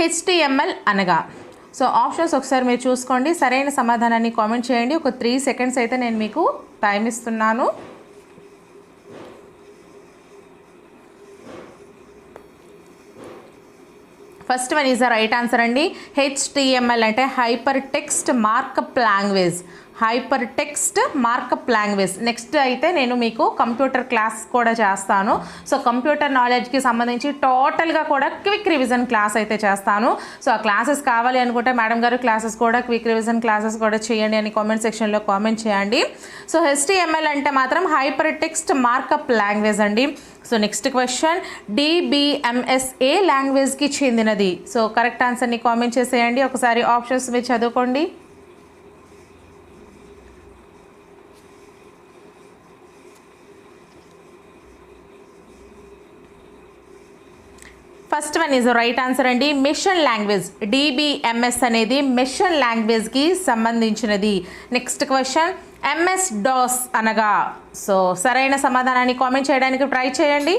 HTML అనగా. So options ఒకసారి మీరు చూసుకోండి. సరైన సమాధానాన్ని కామెంట్ చేయండి. ఒక త్రీ సెకండ్స్ అయితే నేను మీకు టైం ఇస్తున్నాను. First one is the right answer అండి. హెచ్టిఎంఎల్ అంటే hyper text markup language hyper text markup language. Next అయితే నేను మీకు కంప్యూటర్ క్లాస్ కూడా చేస్తాను. సో కంప్యూటర్ నాలెడ్జ్కి సంబంధించి టోటల్గా కూడా క్విక్ రివిజన్ క్లాస్ అయితే చేస్తాను. సో ఆ క్లాసెస్ కావాలి అనుకుంటే మేడం గారు క్లాసెస్ కూడా క్విక్ రివిజన్ క్లాసెస్ కూడా చేయండి అని కామెంట్ సెక్షన్లో కామెంట్ చేయండి. సో హెచ్టిఎంఎల్ అంటే మాత్రం హైపర్ టెక్స్ట్ మార్కప్ లాంగ్వేజ్ అండి. సో నెక్స్ట్ క్వశ్చన్ డిబిఎంఎస్ ఏ లాంగ్వేజ్కి చెందినది. సో కరెక్ట్ ఆన్సర్ని కామెంట్ చేసేయండి. ఒకసారి ఆప్షన్స్ మీరు చదువుకోండి. First one is right answer అండి. మిషన్ లాంగ్వేజ్ డిబిఎంఎస్ అనేది మిషన్ లాంగ్వేజ్కి సంబంధించినది. నెక్స్ట్ క్వశ్చన్ ఎంఎస్ డాస్ అనగా. సో సరైన సమాధానాన్ని కామెంట్ చేయడానికి ట్రై చేయండి.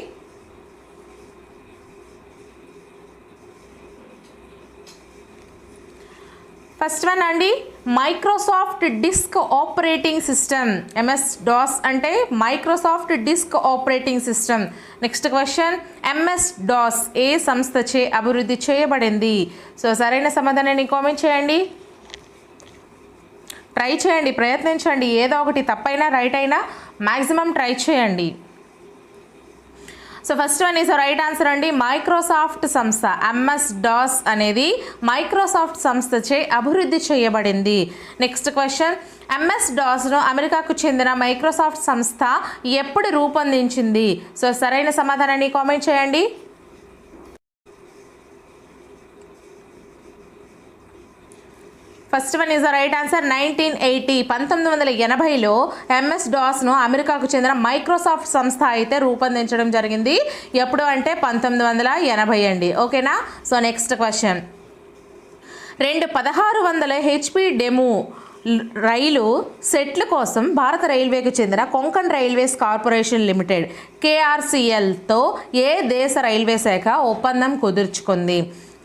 ఫస్ట్ వన్ అండి. Microsoft disk operating system MS DOS అంటే Microsoft disk operating system next question MS DOS ఏ సంస్థచే అభివృద్ధి చేయబడింది? సో సరైన సమాధానాన్ని కామెంట్ చేయండి. ట్రై చేయండి ప్రయత్నించండి. ఏదో ఒకటి తప్పైనా రైట్ అయినా మ్యాక్సిమం ట్రై చేయండి. So first one is right answer అండి. మైక్రోసాఫ్ట్ సంస్థ ఎంఎస్ డాస్ అనేది మైక్రోసాఫ్ట్ సంస్థచే అభివృద్ధి చేయబడింది. Next question. ఎంఎస్ డాస్ను అమెరికాకు చెందిన మైక్రోసాఫ్ట్ సంస్థ ఎప్పుడు రూపొందించింది? సో సరైన సమాధానాన్ని కామెంట్ చేయండి. First one is the right answer. Nineteen eighty పంతొమ్మిది వందల ఎనభైలో ఎంఎస్ డాస్ను అమెరికాకు చెందిన మైక్రోసాఫ్ట్ సంస్థ అయితే రూపొందించడం జరిగింది. ఎప్పుడు అంటే పంతొమ్మిది వందల ఎనభై అండి. ఓకేనా? So next question. రెండు పదహారు వందల హెచ్పి డెము రైలు సెట్ల కోసం భారత రైల్వేకి చెందిన కొంకణ్ రైల్వేస్ కార్పొరేషన్ లిమిటెడ్ కేఆర్సీఎల్తో ఏ దేశ రైల్వే శాఖ ఒప్పందం కుదుర్చుకుంది?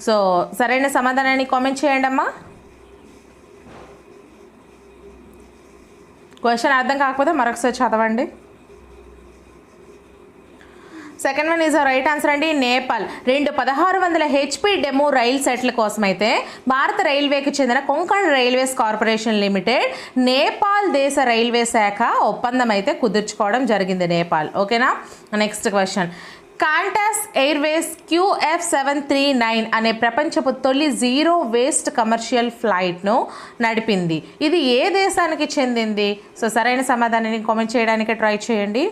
సో సరైన సమాధానాన్ని కామెంట్ చేయండి అమ్మా క్వశ్చన్ అర్థం కాకపోతే మరొకసారి చదవండి. Second one is right answer అండి. నేపాల్. రెండు పదహారు వందల హెచ్పి డెమో రైల్ సెట్ల కోసం అయితే భారత రైల్వేకి చెందిన Konkan railways corporation limited Nepal దేశ రైల్వే శాఖ ఒప్పందం అయితే కుదుర్చుకోవడం జరిగింది నేపాల్. ఓకేనా next question Qantas airways QF seven three nine అనే ప్రపంచపు తొలి జీరో వేస్ట్ కమర్షియల్ ఫ్లైట్ను నడిపింది. ఇది ఏ దేశానికి చెందింది? సో సరైన సమాధానాన్ని కామెంట్ చేయడానికి ట్రై చేయండి.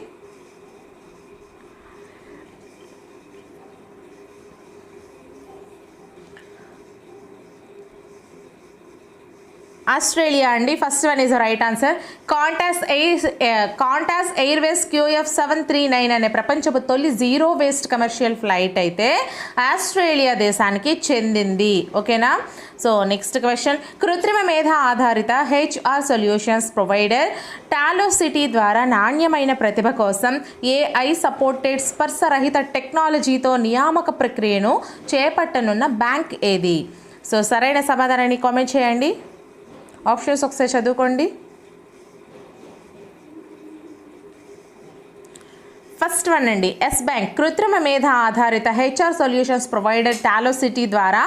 ఆస్ట్రేలియా అండి. First one is right answer Qantas air Qantas airways QF seven three nine అనే ప్రపంచపు తొలి జీరో వేస్ట్ కమర్షియల్ ఫ్లైట్ అయితే ఆస్ట్రేలియా దేశానికి చెందింది. ఓకేనా సో నెక్స్ట్ క్వశ్చన్ కృత్రిమ మేధ ఆధారిత హెచ్ఆర్ సొల్యూషన్స్ ప్రొవైడర్ టాలో సిటీ ద్వారా నాణ్యమైన ప్రతిభ కోసం ఏఐ సపోర్టెడ్ స్పర్శరహిత టెక్నాలజీతో నియామక ప్రక్రియను చేపట్టనున్న బ్యాంక్ ఏది? సో సరైన సమాధానాన్ని కామెంట్ చేయండి. ఆప్షన్స్ ఒకసారి చదువుకోండి. ఫస్ట్ వన్ అండి. ఎస్ బ్యాంక్ కృత్రిమ మేధ ఆధారిత హెచ్ఆర్ సొల్యూషన్స్ ప్రొవైడర్ టాలోసిటీ ద్వారా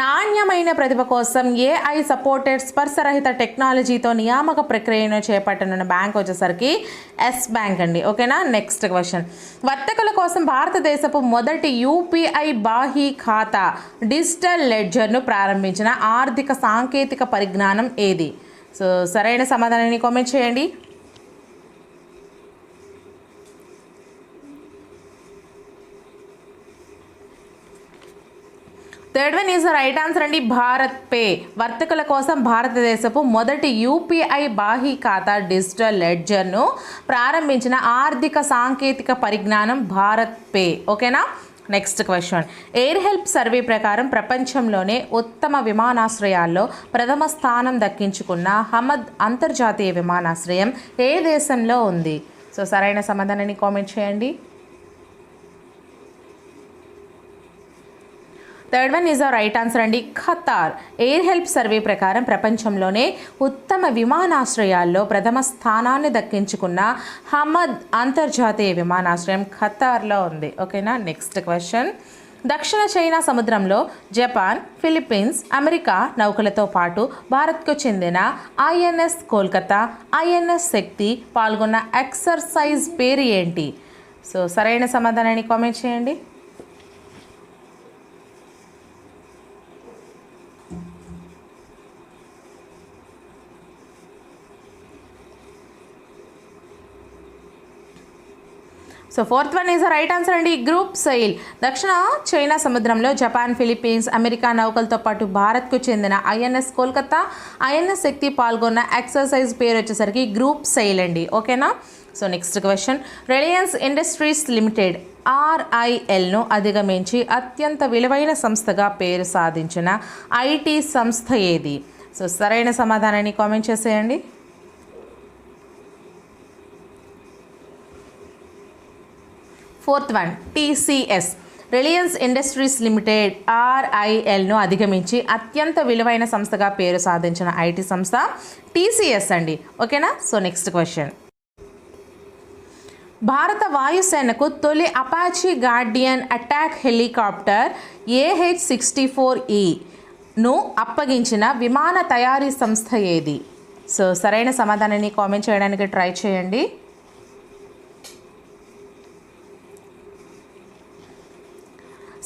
నాణ్యమైన ప్రతిభ కోసం ఏఐ సపోర్టెడ్ స్పర్శరహిత టెక్నాలజీతో నియామక ప్రక్రియను చేపట్టనున్న బ్యాంక్ వచ్చేసరికి ఎస్ బ్యాంక్ అండి. ఓకేనా? Next question. వర్తకుల కోసం భారతదేశపు మొదటి యూపీఐ బాహీ ఖాతా డిజిటల్ లెడ్జర్ను ప్రారంభించిన ఆర్థిక సాంకేతిక పరిజ్ఞానం ఏది? సో సరైన సమాధానాన్ని కామెంట్ చేయండి. Third one is right answer అండి భారత్ పే. వర్తకుల కోసం భారతదేశపు మొదటి యూపీఐ బాహి ఖాతా డిజిటల్ లెడ్జర్ను ప్రారంభించిన ఆర్థిక సాంకేతిక పరిజ్ఞానం భారత్ పే. ఓకేనా? Next question. Air help survey ప్రకారం ప్రపంచంలోనే ఉత్తమ విమానాశ్రయాల్లో ప్రథమ స్థానం దక్కించుకున్న హమద్ అంతర్జాతీయ విమానాశ్రయం ఏ దేశంలో ఉంది? సో సరైన సమాధానాన్ని కామెంట్ చేయండి. Third one is a right answer అండి. ఖతార్. ఎయిర్ హెల్ప్ సర్వే ప్రకారం ప్రపంచంలోనే ఉత్తమ విమానాశ్రయాల్లో ప్రథమ స్థానాన్ని దక్కించుకున్న హమద్ అంతర్జాతీయ విమానాశ్రయం ఖతార్లో ఉంది. ఓకేనా? నెక్స్ట్ క్వశ్చన్ దక్షిణ చైనా సముద్రంలో జపాన్ ఫిలిప్పీన్స్ అమెరికా నౌకలతో పాటు భారత్కు చెందిన ఐఎన్ఎస్ కోల్కతా ఐఎన్ఎస్ శక్తి పాల్గొన్న ఎక్సర్సైజ్ పేరు ఏంటి? సో సరైన సమాధానాన్ని కామెంట్ చేయండి. So fourth one is right answer అండి. గ్రూప్ సెయిల్ దక్షిణ చైనా సముద్రంలో జపాన్ ఫిలిప్పీన్స్ అమెరికా నౌకలతో పాటు భారత్కు చెందిన ఐఎన్ఎస్ కోల్కతా ఐఎన్ఎస్ శక్తి పాల్గొన్న ఎక్సర్సైజ్ పేరు వచ్చేసరికి గ్రూప్ సెయిల్ అండి. ఓకేనా so next question Reliance Industries Limited ఆర్ఐఎల్ను అధిగమించి అత్యంత విలువైన సంస్థగా పేరు సాధించిన ఐటీ సంస్థ ఏది? సో సరైన సమాధానాన్ని కామెంట్ చేసేయండి. Fourth one TCS. Reliance Industries Limited ఆర్ఐఎల్ను అధిగమించి అత్యంత విలువైన సంస్థగా పేరు సాధించిన ఐటీ సంస్థ టీసీఎస్ అండి. ఓకేనా? So next question. భారత వాయుసేనకు తొలి Apache Guardian attack helicopter AH sixty four ఈను అప్పగించిన విమాన తయారీ సంస్థ ఏది? సో సరైన సమాధానాన్ని కామెంట్ చేయడానికి ట్రై చేయండి.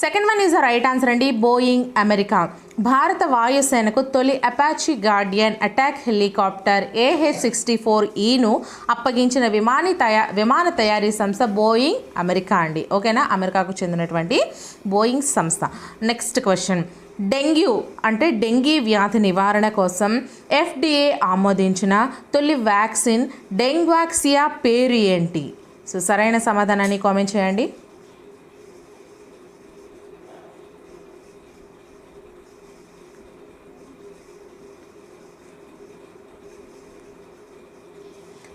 Second one is the right answer అండి. బోయింగ్ అమెరికా భారత వాయుసేనకు తొలి Apache Guardian attack helicopter AH sixty four ఈను అప్పగించిన విమాని తయా విమాన తయారీ సంస్థ బోయింగ్ అమెరికా అండి. ఓకేనా అమెరికాకు చెందినటువంటి బోయింగ్ సంస్థ. నెక్స్ట్ క్వశ్చన్ డెంగ్యూ అంటే డెంగీ వ్యాధి నివారణ కోసం ఎఫ్డిఏ ఆమోదించిన తొలి వ్యాక్సిన్ డెంగ్వాక్సియా పేరు ఏంటి? సో సరైన సమాధానాన్ని కామెంట్ చేయండి.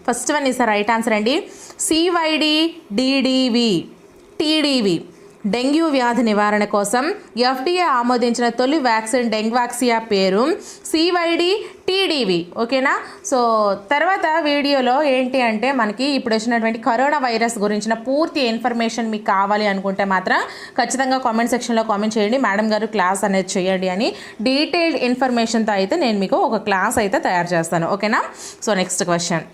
First one is right answer అండి. సివైడి డిడివి టీడీవి డెంగ్యూ వ్యాధి నివారణ కోసం ఎఫ్డీఏ ఆమోదించిన తొలి వ్యాక్సిన్ డెంగ్వాక్సియా పేరు సివైడి టీడీవి ఓకేనా? సో తర్వాత వీడియోలో ఏంటి అంటే మనకి ఇప్పుడు వచ్చినటువంటి కరోనా వైరస్ గురించిన పూర్తి ఇన్ఫర్మేషన్ మీకు కావాలి అనుకుంటే మాత్రం ఖచ్చితంగా కామెంట్ సెక్షన్లో కామెంట్ చేయండి. మేడం గారు క్లాస్ అనేది చేయండి అని డీటెయిల్డ్ ఇన్ఫర్మేషన్తో అయితే నేను మీకు ఒక క్లాస్ అయితే తయారు చేస్తాను. ఓకేనా? So next question.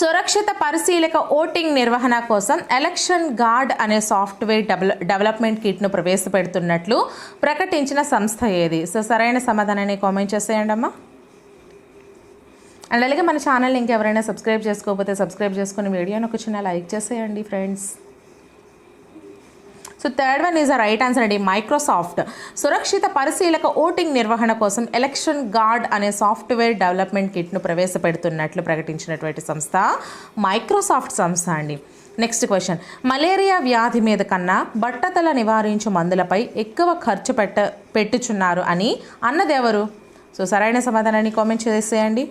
సురక్షిత పరిశీలక ఓటింగ్ నిర్వహణ కోసం ఎలక్షన్ గార్డ్ అనే సాఫ్ట్వేర్ డెవల డెవలప్మెంట్ కిట్ను ప్రవేశపెడుతున్నట్లు ప్రకటించిన సంస్థ ఏది? సో సరైన సమాధానాన్ని కామెంట్ చేసేయండి అమ్మా. అండ్ అలాగే మన ఛానల్ ఇంకెవరైనా సబ్స్క్రైబ్ చేసుకోకపోతే సబ్స్క్రైబ్ చేసుకుని వీడియోని ఒక చిన్న లైక్ చేసేయండి friends. So third one is a right answer అండి మైక్రోసాఫ్ట్ సురక్షిత పరిశీలక ఓటింగ్ నిర్వహణ కోసం ఎలక్షన్ గార్డ్ అనే సాఫ్ట్వేర్ డెవలప్మెంట్ కిట్ను ప్రవేశపెడుతున్నట్లు ప్రకటించినటువంటి సంస్థ మైక్రోసాఫ్ట్ సంస్థ అండి. నెక్స్ట్ క్వశ్చన్ మలేరియా వ్యాధి మీద కన్నా బట్టతల నివారించు మందులపై ఎక్కువ ఖర్చు పెట్ట పెట్టుచున్నారు అని అన్నదెవరు సో సరైన సమాధానాన్ని కామెంట్ చేసేయండి.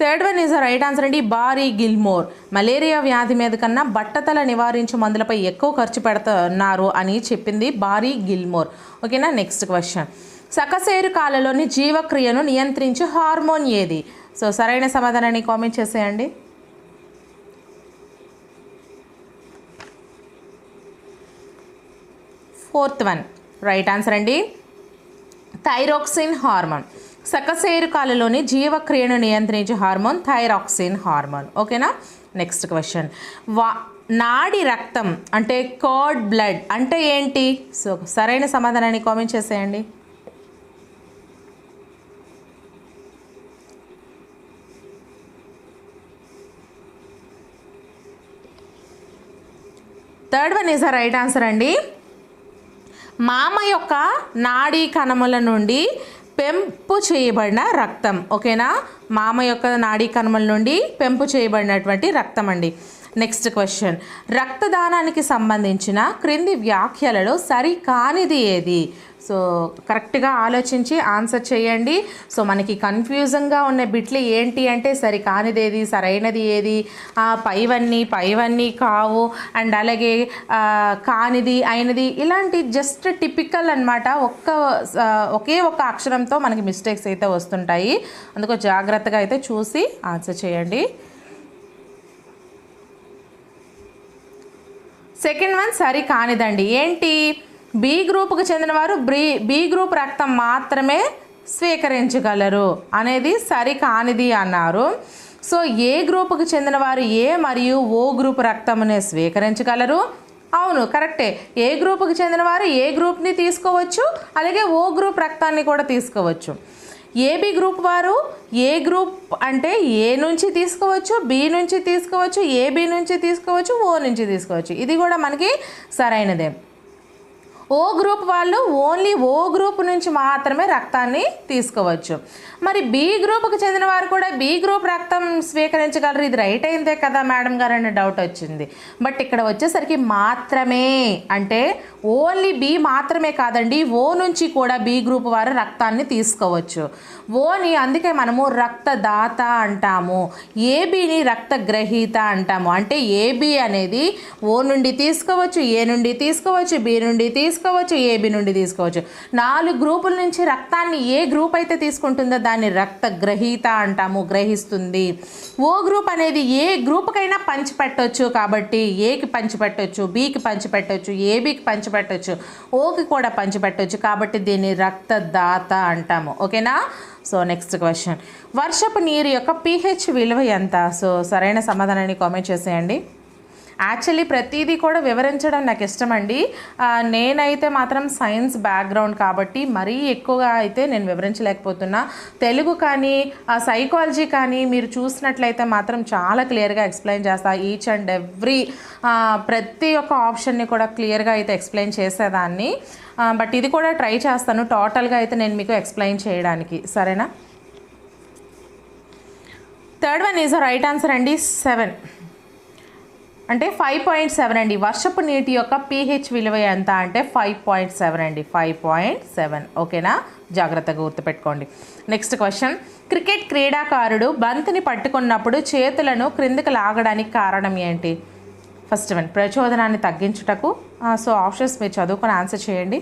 Third one is right answer అండి బారీ గిల్మోర్ మలేరియా వ్యాధి మీద కన్నా బట్టతల నివారించే మందులపై ఎక్కువ ఖర్చు పెడుతున్నారు అని చెప్పింది బారీ గిల్మోర్ ఓకేనా నెక్స్ట్ క్వశ్చన్ సకసేరు కాలలోని జీవక్రియను నియంత్రించే హార్మోన్ ఏది? సో సరైన సమాధానాన్ని కామెంట్ చేసేయండి. ఫోర్త్ వన్ రైట్ ఆన్సర్ అండి థైరోక్సిన్ హార్మోన్ సకసేరుకాలలోని జీవక్రియను నియంత్రించే హార్మోన్ థైరాక్సిన్ హార్మోన్. ఓకేనా? Next question. వా నాడి రక్తం అంటే కోడ్ బ్లడ్ అంటే ఏంటి? సో సరైన సమాధానాన్ని కామెంట్ చేసేయండి. Third one is right answer అండి. మామ యొక్క నాడీ కణముల నుండి పెంపు చేయబడిన రక్తం ఓకేనా? మామ యొక్క నాడీ కణముల నుండి పెంపు చేయబడినటువంటి రక్తం అండి. నెక్స్ట్ క్వశ్చన్ రక్తదానానికి సంబంధించిన క్రింది వ్యాఖ్యలలో సరికానిది ఏది? సో కరెక్ట్గా ఆలోచించి ఆన్సర్ చేయండి. సో మనకి కన్ఫ్యూజన్గా ఉన్న బిట్లు ఏంటి అంటే సరి కానిది ఏది సరైనది ఏది? పైవన్నీ పైవన్నీ కావు. అండ్ అలాగే కానిది అయినది ఇలాంటి జస్ట్ టిపికల్ అన్నమాట. ఒక్క ఒకే ఒక్క అక్షరంతో మనకి మిస్టేక్స్ అయితే వస్తుంటాయి. అందుకో జాగ్రత్తగా అయితే చూసి ఆన్సర్ చేయండి. సెకండ్ వన్ సరి కానిదండి. ఏంటి? బి గ్రూప్కి చెందినవారు బ్రీ బి గ్రూప్ రక్తం మాత్రమే స్వీకరించగలరు అనేది సరి కానిది అన్నారు. సో ఏ గ్రూపుకి చెందినవారు ఏ మరియు ఓ గ్రూప్ రక్తమునే స్వీకరించగలరు? అవును కరెక్టే. ఏ గ్రూపుకి చెందినవారు ఏ గ్రూప్ని తీసుకోవచ్చు? అలాగే ఓ గ్రూప్ రక్తాన్ని కూడా తీసుకోవచ్చు. ఏబి గ్రూప్ వారు? ఏ గ్రూప్ అంటే ఏ నుంచి తీసుకోవచ్చు బి నుంచి తీసుకోవచ్చు ఏబి నుంచి తీసుకోవచ్చు ఓ నుంచి తీసుకోవచ్చు. ఇది కూడా మనకి సరైనదే. ఓ గ్రూప్ వాళ్ళు ఓన్లీ ఓ గ్రూప్ నుంచి మాత్రమే రక్తాన్ని తీసుకోవచ్చు. మరి బి గ్రూప్కి చెందిన వారు కూడా బి గ్రూప్ రక్తం స్వీకరించగలరు. ఇది రైట్ అయిందే కదా మేడం గారు అనే డౌట్ వచ్చింది. బట్ ఇక్కడ వచ్చేసరికి మాత్రమే అంటే ఓన్లీ బి మాత్రమే కాదండి. ఓ నుంచి కూడా బి గ్రూప్ వారు రక్తాన్ని తీసుకోవచ్చు. ఓని అందుకే మనము రక్తదాత అంటాము. ఏబిని రక్తగ్రహీత అంటాము. అంటే ఏబి అనేది ఓ నుండి తీసుకోవచ్చు ఏ నుండి తీసుకోవచ్చు బి నుండి తీసుకోవచ్చు తీసుకోవచ్చు ఏబి నుండి తీసుకోవచ్చు. నాలుగు గ్రూపుల నుంచి రక్తాన్ని ఏ గ్రూప్ అయితే తీసుకుంటుందో దాన్ని రక్త గ్రహీత అంటాము గ్రహిస్తుంది. ఓ గ్రూప్ అనేది ఏ గ్రూప్కైనా పంచిపెట్టవచ్చు కాబట్టి ఏకి పంచిపెట్టవచ్చు బికి పంచిపెట్టవచ్చు ఏబికి పంచిపెట్టవచ్చు ఓకి కూడా పంచిపెట్టవచ్చు కాబట్టి దీన్ని రక్తదాత అంటాము. ఓకేనా? సో నెక్స్ట్ క్వశ్చన్ వర్షపు నీరు యొక్క పీహెచ్ విలువ ఎంత? సో సరైన సమాధానాన్ని కామెంట్ చేసేయండి. యాక్చువల్లీ ప్రతిదీ కూడా వివరించడం నాకు ఇష్టం అండి నేనైతే మాత్రం సైన్స్ బ్యాక్గ్రౌండ్ కాబట్టి మరీ ఎక్కువగా అయితే నేను వివరించలేకపోతున్నా. తెలుగు కానీ సైకాలజీ కానీ మీరు చూసినట్లయితే మాత్రం చాలా క్లియర్గా ఎక్స్ప్లెయిన్ చేస్తా. ఈచ్ అండ్ ఎవ్రీ ప్రతి ఒక్క ఆప్షన్ని కూడా క్లియర్గా అయితే ఎక్స్ప్లెయిన్ చేసేదాన్ని. బట్ ఇది కూడా ట్రై చేస్తాను. టోటల్గా అయితే నేను మీకు ఎక్స్ప్లెయిన్ చేయడానికి. సరేనా? Third one is right answer అండి. సెవెన్ అంటే ఫైవ్ పాయింట్ సెవెన్ అండి. వర్షపు నీటి యొక్క పీహెచ్ విలువ ఎంత అంటే ఫైవ్ పాయింట్ సెవెన్ అండి. ఫైవ్ పాయింట్ సెవెన్ ఓకేనా? జాగ్రత్తగా గుర్తుపెట్టుకోండి. నెక్స్ట్ క్వశ్చన్ క్రికెట్ క్రీడాకారుడు బంతిని పట్టుకున్నప్పుడు చేతులను క్రిందికి లాగడానికి కారణం ఏంటి? ఫస్ట్ వన్ ప్రచోదనాన్ని తగ్గించుటకు. సో ఆప్షన్స్ మీరు చదువుకొని ఆన్సర్ చేయండి.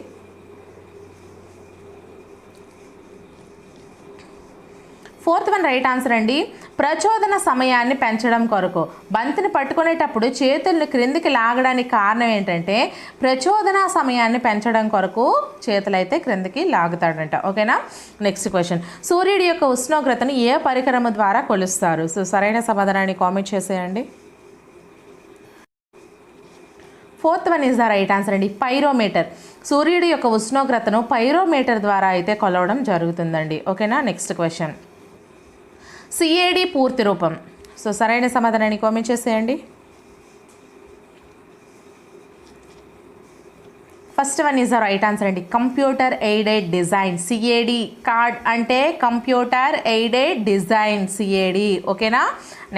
ఫోర్త్ వన్ రైట్ ఆన్సర్ అండి. ప్రచోదన సమయాన్ని పెంచడం కొరకు బంతిని పట్టుకునేటప్పుడు చేతుల్ని క్రిందికి లాగడానికి కారణం ఏంటంటే ప్రచోదన సమయాన్ని పెంచడం కొరకు చేతులైతే క్రిందికి లాగుతాడంట. ఓకేనా? నెక్స్ట్ క్వశ్చన్ సూర్యుడి యొక్క ఉష్ణోగ్రతను ఏ పరికరము ద్వారా కొలుస్తారు? సో సరైన సమాధానాన్ని కామెంట్ చేసేయండి. Fourth one is the right answer అండి. పైరోమీటర్ సూర్యుడి యొక్క ఉష్ణోగ్రతను పైరోమీటర్ ద్వారా అయితే కొలవడం జరుగుతుందండి. ఓకేనా? నెక్స్ట్ క్వశ్చన్ సిఏడి పూర్తి రూపం. సో సరైన సమాధానాన్ని కామెంట్ చేసేయండి. First one is the right answer అండి. Computer aided design CAD card అంటే కంప్యూటర్ ఎయిడెడ్ డిజైన్ సిఏడి ఓకేనా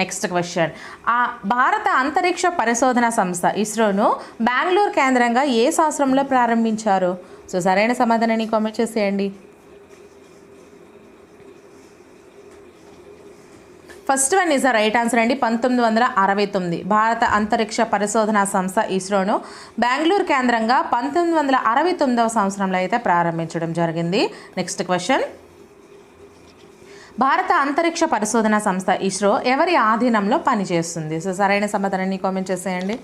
నెక్స్ట్ క్వశ్చన్ ఆ భారత అంతరిక్ష పరిశోధన సంస్థ ఇస్రోను బెంగళూరు కేంద్రంగా ఏ సంవత్సరంలో ప్రారంభించారు? సో సరైన సమాధానాన్ని కామెంట్ చేసేయండి. First one is the right answer అండి. పంతొమ్మిది వందల అరవై తొమ్మిది. భారత అంతరిక్ష పరిశోధన సంస్థ ఇస్రోను బెంగళూరు కేంద్రంగా పంతొమ్మిది వందల అరవై తొమ్మిదవ సంవత్సరంలో అయితే ప్రారంభించడం జరిగింది. నెక్స్ట్ క్వశ్చన్ భారత అంతరిక్ష పరిశోధన సంస్థ ఇస్రో ఎవరి ఆధీనంలో పనిచేస్తుంది? సో సరైన సమాధానాన్ని కామెంట్ చేసేయండి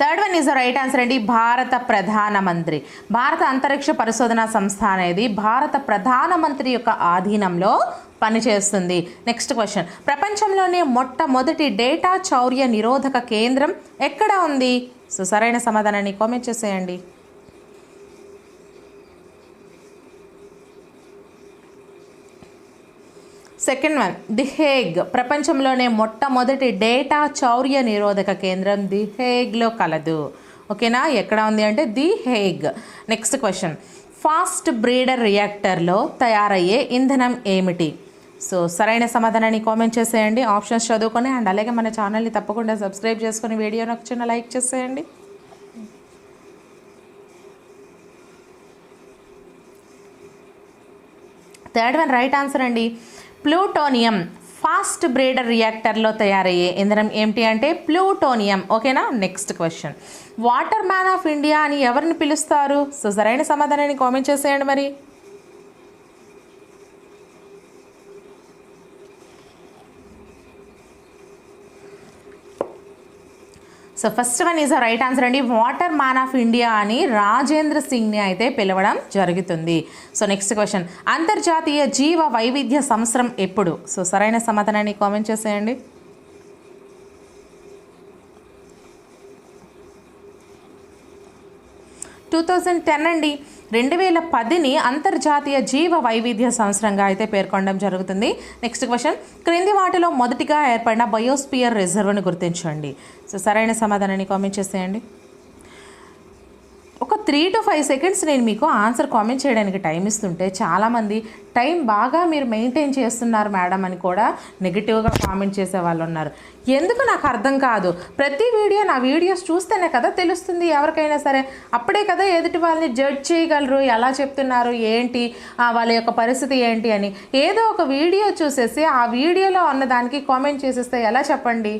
third one is the right answer అండి భారత ప్రధానమంత్రి భారత అంతరిక్ష పరిశోధన సంస్థ అనేది భారత ప్రధానమంత్రి యొక్క ఆధీనంలో పనిచేస్తుంది. Next question. ప్రపంచంలోనే మొట్టమొదటి డేటా చౌర్య నిరోధక కేంద్రం ఎక్కడ ఉంది? సో సరైన సమాధానాన్ని కామెంట్ చేసేయండి. సెకండ్ వన్ ది హేగ్ ప్రపంచంలోనే మొట్టమొదటి డేటా చౌర్య నిరోధక కేంద్రం ది హేగ్లో కలదు. ఓకేనా? ఎక్కడ ఉంది అంటే the Hague next question fast breeder రియాక్టర్లో తయారయ్యే ఇంధనం ఏమిటి? సో సరైన సమాధానాన్ని కామెంట్ చేసేయండి. ఆప్షన్స్ చదువుకొని అండ్ అలాగే మన ఛానల్ని తప్పకుండా సబ్స్క్రైబ్ చేసుకొని వీడియో నచ్చిన చిన్న లైక్ చేసేయండి. థర్డ్ వన్ రైట్ ఆన్సర్ అండి. ప్లూటోనియం ఫాస్ట్ బ్రేడర్ రియాక్టర్లో తయారయ్యే ఇంధనం ఏమిటి అంటే ప్లూటోనియం. ఓకేనా? Next question water man of India అని ఎవరిని పిలుస్తారు? సో సరైన సమాధానాన్ని కామెంట్ చేసేయండి మరి. So first one is right answer అండి. వాటర్ మ్యాన్ ఆఫ్ ఇండియా అని రాజేంద్ర సింగ్ని అయితే పిలవడం జరుగుతుంది. So next question. అంతర్జాతీయ జీవ వైవిధ్య సంవత్సరం ఎప్పుడు? సో సరైన సమాధానాన్ని కామెంట్ చేసేయండి. టూ థౌజండ్ టెన్ అండి. రెండు వేల పదిని అంతర్జాతీయ జీవ వైవిధ్య సంవత్సరంగా అయితే పేర్కొనడం జరుగుతుంది. Next question. క్రింది వాటిలో మొదటిగా ఏర్పడిన బయోస్పియర్ రిజర్వ్ని గుర్తించండి. సో సరైన సమాధానాన్ని కామెంట్ చేసేయండి. ఒక త్రీ టు ఫైవ్ సెకండ్స్ నేను మీకు ఆన్సర్ కామెంట్ చేయడానికి టైం ఇస్తుంటే చాలామంది టైం బాగా మీరు మెయింటైన్ చేస్తున్నారు మేడం అని కూడా నెగిటివ్గా కామెంట్ చేసే వాళ్ళు ఉన్నారు. ఎందుకు నాకు అర్థం కాదు? ప్రతి వీడియో నా వీడియోస్ చూస్తేనే కదా తెలుస్తుంది ఎవరికైనా సరే. అప్పుడే కదా ఎదుటి వాళ్ళని జడ్జ్ చేయగలరు ఎలా చెప్తున్నారు ఏంటి వాళ్ళ యొక్క పరిస్థితి ఏంటి అని. ఏదో ఒక వీడియో చూసేసి ఆ వీడియోలో ఉన్నదానికి కామెంట్ చేసేస్తే ఎలా చెప్పండి?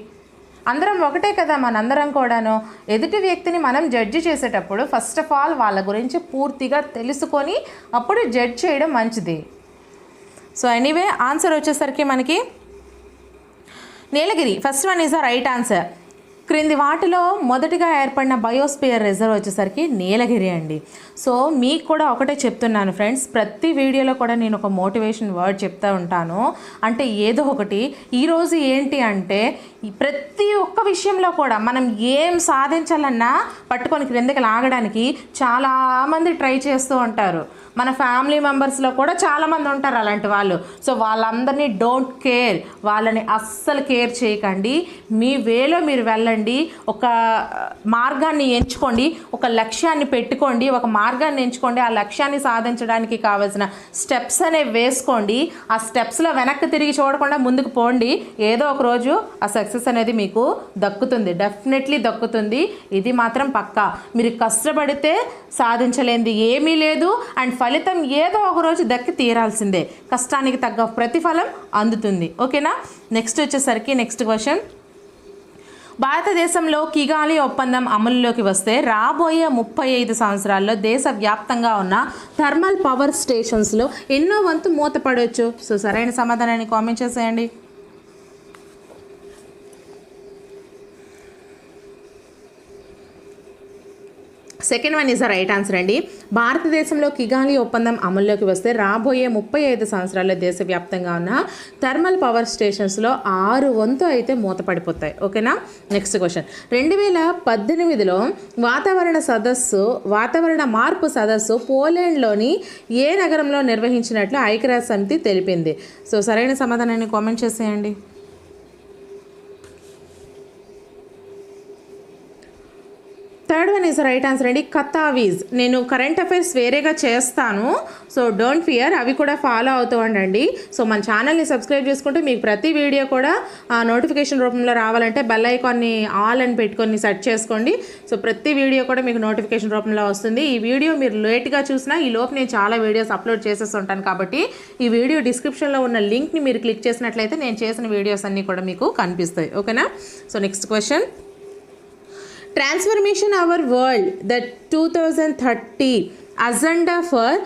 అందరం ఒకటే కదా మనందరం కూడాను. ఎదుటి వ్యక్తిని మనం జడ్జి చేసేటప్పుడు ఫస్ట్ ఆఫ్ ఆల్ వాళ్ళ గురించి పూర్తిగా తెలుసుకొని అప్పుడు జడ్జ్ చేయడం మంచిది. సో ఎనీవే ఆన్సర్ వచ్చేసరికి మనకి Nilgiri. First one is the right answer క్రింది వాటిలో మొదటిగా ఏర్పడిన బయోస్పియర్ రిజర్వ్ వచ్చేసరికి నీలగిరి అండి. సో మీకు కూడా ఒకటే చెప్తున్నాను ఫ్రెండ్స్ ప్రతి వీడియోలో కూడా నేను ఒక మోటివేషన్ వర్డ్ చెప్తూ ఉంటాను. అంటే ఏదో ఒకటి. ఈరోజు ఏంటి అంటే ప్రతి ఒక్క విషయంలో కూడా మనం ఏం సాధించాలన్నా పట్టుకొని క్రిందకి లాగడానికి చాలామంది ట్రై చేస్తూ ఉంటారు. మన ఫ్యామిలీ మెంబర్స్లో కూడా చాలామంది ఉంటారు అలాంటి వాళ్ళు. సో వాళ్ళందరినీ డోంట్ కేర్. వాళ్ళని అస్సలు కేర్ చేయకండి. మీ వేలో మీరు వెళ్ళండి. ఒక మార్గాన్ని ఎంచుకోండి. ఒక లక్ష్యాన్ని పెట్టుకోండి. ఒక మార్గాన్ని ఎంచుకోండి. ఆ లక్ష్యాన్ని సాధించడానికి కావాల్సిన స్టెప్స్ అనేవి వేసుకోండి. ఆ స్టెప్స్లో వెనక్కి తిరిగి చూడకుండా ముందుకు పోండి. ఏదో ఒక రోజు ఆ సక్సెస్ అనేది మీకు దక్కుతుంది. డెఫినెట్లీ దక్కుతుంది. ఇది మాత్రం పక్కా. మీరు కష్టపడితే సాధించలేనిది ఏమీ లేదు. అండ్ ఫలితం ఏదో ఒక రోజు దక్కి తీరాల్సిందే. కష్టానికి తగ్గ ప్రతిఫలం అందుతుంది. ఓకేనా? నెక్స్ట్ వచ్చేసరికి నెక్స్ట్ క్వశ్చన్ భారతదేశంలో కిగాలి ఒప్పందం అమలులోకి వస్తే రాబోయే ముప్పై ఐదు సంవత్సరాల్లో దేశవ్యాప్తంగా ఉన్న థర్మల్ పవర్ స్టేషన్స్లో ఎన్నో వంతు మూతపడవచ్చు సో సరైన సమాధానాన్ని కామెంట్ చేసేయండి. Second one is the right answer అండి. భారతదేశంలో కిగాలి ఒప్పందం అమల్లోకి వస్తే రాబోయే ముప్పై ఐదు సంవత్సరాల్లో దేశవ్యాప్తంగా ఉన్న థర్మల్ పవర్ స్టేషన్స్లో ఆరు వంతు అయితే మూతపడిపోతాయి. ఓకేనా? Next question. రెండు వేల పద్దెనిమిదిలో వాతావరణ సదస్సు వాతావరణ మార్పు సదస్సు పోలాండ్లోని ఏ నగరంలో నిర్వహించినట్లు ఐక్యరాజ్య సమితి తెలిపింది? సో సరైన సమాధానాన్ని కామెంట్ చేసేయండి. Third one is right answer అండి కతావీజ్ నేను కరెంట్ అఫైర్స్ వేరేగా చేస్తాను. సో డోంట్ ఫియర్ అవి కూడా ఫాలో అవుతూ ఉండండి. సో మన ఛానల్ని సబ్స్క్రైబ్ చేసుకుంటే మీకు ప్రతి వీడియో కూడా నోటిఫికేషన్ రూపంలో రావాలంటే బెల్ ఐకాన్ని ఆల్ అని పెట్టుకొని సెట్ చేసుకోండి. సో ప్రతి వీడియో కూడా మీకు నోటిఫికేషన్ రూపంలో వస్తుంది. ఈ వీడియో మీరు లేట్గా చూసినా ఈ లోపు నేను చాలా వీడియోస్ అప్లోడ్ చేసేస్తుంటాను కాబట్టి ఈ వీడియో డిస్క్రిప్షన్లో ఉన్న లింక్ని మీరు క్లిక్ చేసినట్లయితే నేను చేసిన వీడియోస్ అన్నీ కూడా మీకు కనిపిస్తాయి. ఓకేనా so next question transformation our world the two thousand thirty agenda for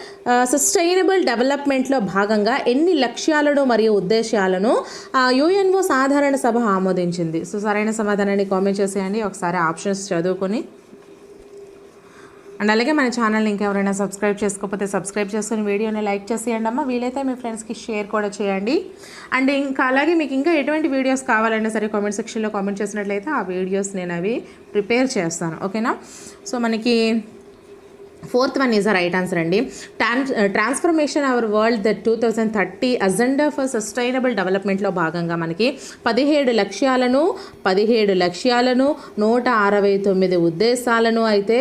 sustainable డెవలప్మెంట్లో భాగంగా ఎన్ని లక్ష్యాలను మరియు ఉద్దేశాలను యుఎన్ఓ సాధారణ సభ ఆమోదించింది. సో సరైన సమాధానాన్ని కామెంట్ చేసేయండి. ఒకసారి ఆప్షన్స్ చదువుకొని అండ్ అలాగే మన ఛానల్ని ఇంకెవరైనా సబ్స్క్రైబ్ చేసుకోకపోతే సబ్స్క్రైబ్ చేసుకుని వీడియోని లైక్ చేసేయండి అమ్మ. వీలైతే మీ ఫ్రెండ్స్కి షేర్ కూడా చేయండి. అండ్ ఇంకా అలాగే మీకు ఇంకా ఎటువంటి వీడియోస్ కావాలన్నా సరే కామెంట్ సెక్షన్లో కామెంట్ చేసినట్లయితే ఆ వీడియోస్ నేను అవి ప్రిపేర్ చేస్తాను. ఓకేనా? సో మనకి fourth one is are right answer అండి trans transformation our world the two thousand thirty agenda for sustainable డెవలప్మెంట్లో భాగంగా మనకి పదిహేడు లక్ష్యాలను పదిహేడు లక్ష్యాలను నూట అరవై తొమ్మిది ఉద్దేశాలను అయితే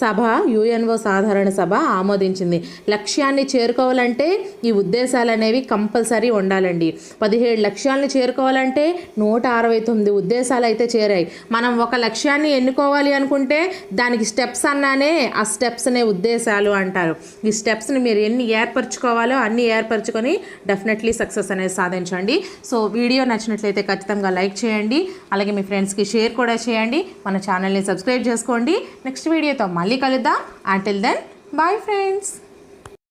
సభ యుఎన్ఓ సాధారణ సభ ఆమోదించింది. లక్ష్యాన్ని చేరుకోవాలంటే ఈ ఉద్దేశాలు అనేవి కంపల్సరీ ఉండాలండి. పదిహేడు లక్ష్యాలను చేరుకోవాలంటే నూట అరవై తొమ్మిది ఉద్దేశాలు అయితే చేరాయి. మనం ఒక లక్ష్యాన్ని ఎన్నుకోవాలి అనుకుంటే దానికి స్టెప్స్ అన్నానే ఆ స్టెప్స్ అనే ఉద్దేశాలు అంటారు. ఈ స్టెప్స్ని మీరు ఎన్ని ఏర్పరచుకోవాలో అన్ని ఏర్పరచుకొని డెఫినెట్లీ సక్సెస్ అనేది సాధించండి. సో వీడియో నచ్చినట్లయితే ఖచ్చితంగా లైక్ చేయండి. అలాగే మీ ఫ్రెండ్స్కి షేర్ కూడా చేయండి. మన ఛానల్ని సబ్స్క్రైబ్ చేసుకోండి. నెక్స్ట్ వీడియోతో మళ్ళీ కలుద్దాం. Until then bye friends